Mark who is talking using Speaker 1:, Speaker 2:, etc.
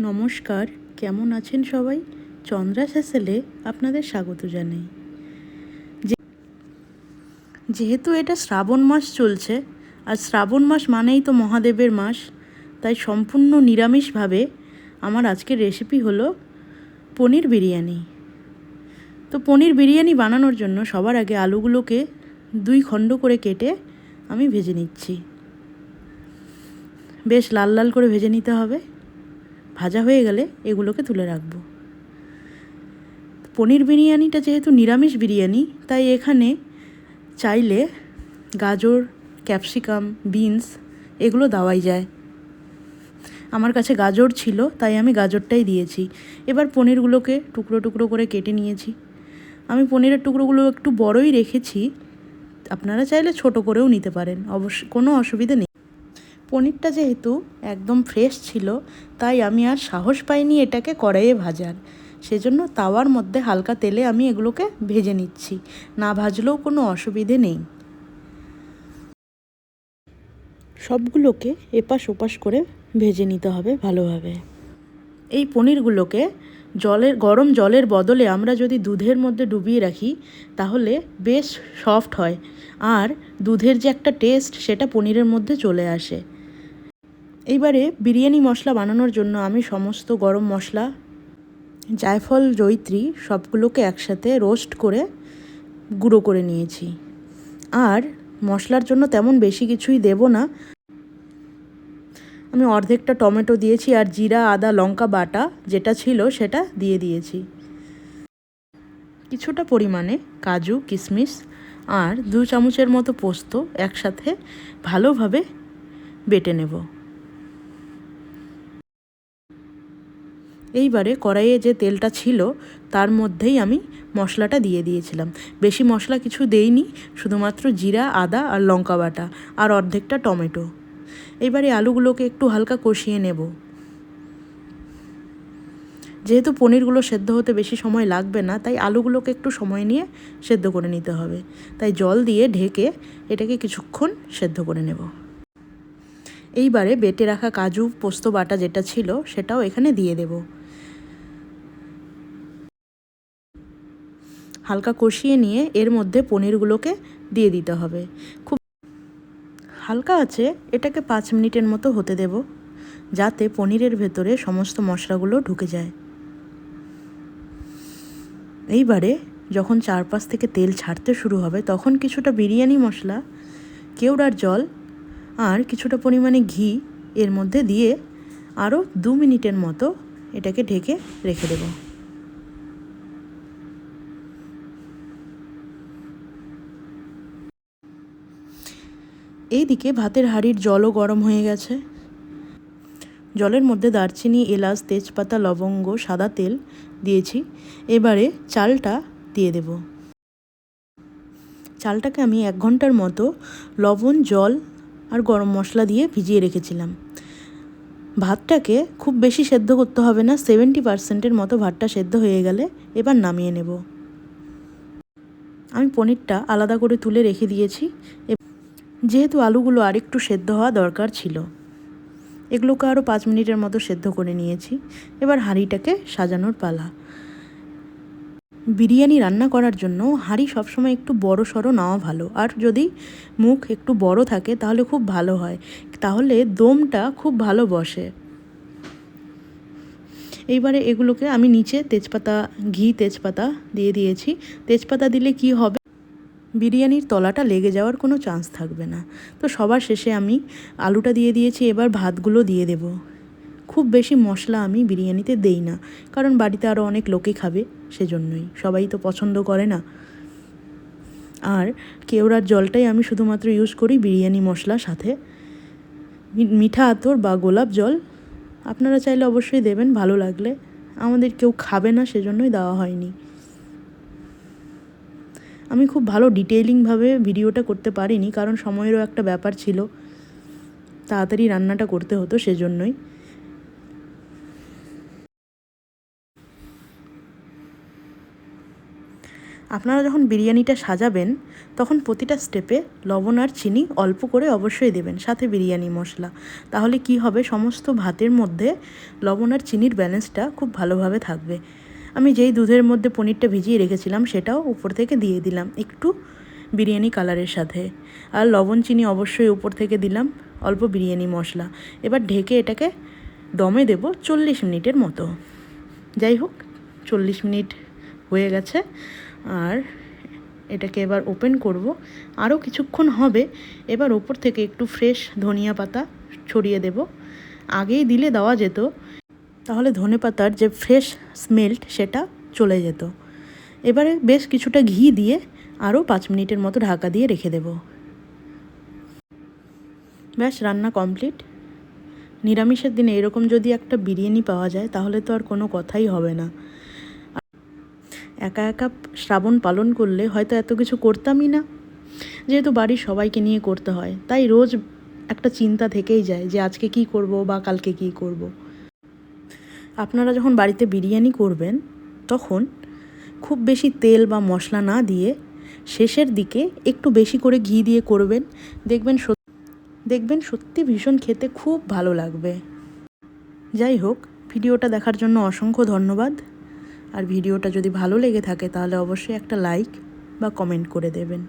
Speaker 1: নমস্কার, কেমন আছেন সবাই? চন্দ্রা স্যাসেলে আপনাদের স্বাগত জানাই। যেহেতু এটা শ্রাবণ মাস চলছে, আর শ্রাবণ মাস মানেই তো মহাদেবের মাস, তাই সম্পূর্ণ নিরামিষভাবে আমার আজকের রেসিপি হলো পনির বিরিয়ানি। তো পনির বিরিয়ানি বানানোর জন্য সবার আগে আলুগুলোকে দুই খণ্ড করে কেটে আমি ভেজে নিচ্ছি। বেশ লাল লাল করে ভেজে নিতে হবে। ভাজা হয়ে গেলে এগুলোকে তুলে রাখব। পনির বিরিয়ানিটা যেহেতু নিরামিষ বিরিয়ানি, তাই এখানে চাইলে গাজর, ক্যাপসিকাম, বিনস এগুলো দেওয়াই যায়। আমার কাছে গাজর ছিল, তাই আমি গাজরটাই দিয়েছি। এবার পনিরগুলোকে টুকরো টুকরো করে কেটে নিয়েছি। আমি পনিরের টুকরোগুলো একটু বড়ই রেখেছি, আপনারা চাইলে ছোট করেও নিতে পারেন। অবশ্য কোনো অসুবিধা নেই। পনিরটা যেহেতু একদম ফ্রেশ ছিল, তাই আমি আর সাহস পাইনি এটাকে কড়াইয়ে ভাজার। সেজন্য তাওয়ার মধ্যে হালকা তেলে আমি এগুলোকে ভেজে নিচ্ছি, না ভাজলেও কোনো অসুবিধে নেই। সবগুলোকে এপাশ ওপাশ করে ভেজে নিতে হবে ভালোভাবে। এই পনিরগুলোকে জলের, গরম জলের বদলে আমরা যদি দুধের মধ্যে ডুবিয়ে রাখি, তাহলে বেশ সফট হয়। আর দুধের যে একটা টেস্ট সেটা পনিরের মধ্যে চলে আসে। এইবারে বিরিয়ানি মশলা বানানোর জন্য আমি সমস্ত গরম মশলা, জায়ফল জৈত্রী সবগুলোকে একসাথে রোস্ট করে গুঁড়ো করে নিয়েছি। আর মশলার জন্য তেমন বেশি কিছুই দেব না। আমি অর্ধেকটা টমেটো দিয়েছি আর জিরা, আদা, লঙ্কা বাটা যেটা ছিল সেটা দিয়ে দিয়েছি। কিছুটা পরিমাণে কাজু কিশমিশ আর দু চামচের মতো পোস্ত একসাথে ভালোভাবে বেটে নেব। এইবারে কড়াইয়ে যে তেলটা ছিল, তার মধ্যেই আমি মশলাটা দিয়ে দিয়েছিলাম। বেশি মশলা কিছু দেইনি, শুধুমাত্র জিরা, আদা আর লঙ্কা বাটা আর অর্ধেকটা টমেটো। এইবারে আলুগুলোকে একটু হালকা কষিয়ে নেব। যেহেতু পনিরগুলো সেদ্ধ হতে বেশি সময় লাগবে না, তাই আলুগুলোকে একটু সময় নিয়ে সেদ্ধ করে নিতে হবে। তাই জল দিয়ে ঢেকে এটাকে কিছুক্ষণ সেদ্ধ করে নেব। এইবারে বেটে রাখা কাজু পোস্ত বাটা যেটা ছিল, সেটাও এখানে দিয়ে দেব। হালকা কষিয়ে নিয়ে এর মধ্যে পনিরগুলোকে দিয়ে দিতে হবে। খুব হালকা আছে, এটাকে পাঁচ মিনিটের মতো হতে দেব, যাতে পনিরের ভেতরে সমস্ত মশলাগুলো ঢুকে যায়। এইবারে যখন চারপাশ থেকে তেল ছাড়তে শুরু হবে, তখন কিছুটা বিরিয়ানি মশলা, কেওড়ার জল আর কিছুটা পরিমাণে ঘি এর মধ্যে দিয়ে আরও দু মিনিটের মতো এটাকে ঢেকে রেখে দেব। এইদিকে ভাতের হাঁড়ির জলও গরম হয়ে গেছে। জলের মধ্যে দারচিনি, এলাচ, তেজপাতা, লবঙ্গ, সাদা তেল দিয়েছি। এবারে চালটা দিয়ে দেব। চালটাকে আমি এক ঘণ্টার মতো লবণ, জল আর গরম মশলা দিয়ে ভিজিয়ে রেখেছিলাম। ভাতটাকে খুব বেশি সেদ্ধ করতে হবে না সেভেন্টি পার্সেন্টের মতো ভাতটা সেদ্ধ হয়ে গেলে এবার নামিয়ে নেব। আমি পনিরটা আলাদা করে তুলে রেখে দিয়েছি। যেহেতু আলুগুলো আরেকটু সেদ্ধ হওয়া দরকার ছিল। এগুলোকে আরও পাঁচ মিনিটের মতো সেদ্ধ করে নিয়েছি। এবার হাঁড়িটাকে সাজানোর পালা। বিরিয়ানি রান্না করার জন্য হাঁড়ি সবসময় একটু বড় সড়ো নেওয়া ভালো। আর যদি মুখ একটু বড় থাকে, তাহলে খুব ভালো হয়। তাহলে দমটা খুব ভালো বসে। এইবারে এগুলোকে আমি নিচে তেজপাতা, ঘি তেজপাতা দিয়ে দিয়েছি। তেজপাতা দিলে কি হবে? বিরিয়ানির তলাটা লেগে যাওয়ার কোনো চান্স থাকবে না। তো সবার শেষে আমি আলুটা দিয়ে দিয়েছি, এবার ভাতগুলো দিয়ে দেব। খুব বেশি মশলা আমি বিরিয়ানিতে দেই না, কারণ বাড়িতে আরও অনেক লোকে খাবে সেজন্যই। সবাই তো পছন্দ করে না। আর কেওড়ার জলটাই আমি শুধুমাত্র ইউজ করি বিরিয়ানি মশলার সাথে। মিঠা আতর বা গোলাপ জল, আপনারা চাইলে অবশ্যই দেবেন, ভালো লাগলে। আমাদের কেউ খাবে না, সেজন্যই দেওয়া হয়নি। আমি খুব ভালো ডিটেইলিংভাবে ভিডিওটা করতে পারিনি, কারণ সময়েরও একটা ব্যাপার ছিল। তাড়াতাড়ি রান্নাটা করতে হতো সেজন্যই। আপনারা যখন বিরিয়ানিটা সাজাবেন, তখন প্রতিটা স্টেপে লবণ আর চিনি অল্প করে অবশ্যই দেবেন, সাথে বিরিয়ানি মশলা। তাহলে কি হবে? সমস্ত ভাতের মধ্যে লবণ আর চিনির ব্যালেন্সটা খুব ভালোভাবে থাকবে। আমি যেই দুধের মধ্যে পনিরটা ভিজিয়ে রেখেছিলাম সেটাও উপর থেকে দিয়ে দিলাম একটু বিরিয়ানি কালারের সাথে। আর লবণ চিনি অবশ্যই উপর থেকে দিলাম, অল্প বিরিয়ানি মশলা। এবার ঢেকে এটাকে দমে দেব চল্লিশ মিনিটের মতো। যাই হোক, চল্লিশ মিনিট হয়ে গেছে। আর এটাকে এবার ওপেন করব। আরও কিছুক্ষণ হবে, এবার ওপর থেকে একটু ফ্রেশ ধনিয়া পাতা ছড়িয়ে দেব। আগেই দিলে দেওয়া যেত। তাহলে ধনে পাতার যে ফ্রেশ স্মেলড সেটা চলে যেত। এবারে বেশ কিছুটা ঘি দিয়ে আরও পাঁচ মিনিটের মতো ঢাকা দিয়ে রেখে দেব। ব্যাস, রান্না কমপ্লিট নিরামিষের দিনে এরকম যদি একটা বিরিয়ানি পাওয়া যায়, তাহলে তো আর কোনো কথাই হবে না। একা একা শ্রাবণ পালন করলে হয়তো এত কিছু করতামই না। যেহেতু বাড়ির সবাইকে নিয়ে করতে হয়, তাই রোজ একটা চিন্তা থেকেই যায় যে আজকে কি করব বা কালকে কি করব। আপনারা যখন বাড়িতে বিরিয়ানি করবেন, তখন খুব বেশি তেল বা মশলা না দিয়ে শেষের দিকে একটু বেশি করে ঘি দিয়ে করবেন। দেখবেন দেখবেন সত্যি ভীষণ খেতে খুব ভালো লাগবে। যাই হোক, ভিডিওটা দেখার জন্য অসংখ্য ধন্যবাদ। আর ভিডিওটা যদি ভালো লেগে থাকে, তাহলে অবশ্যই একটা লাইক বা কমেন্ট করে দেবেন।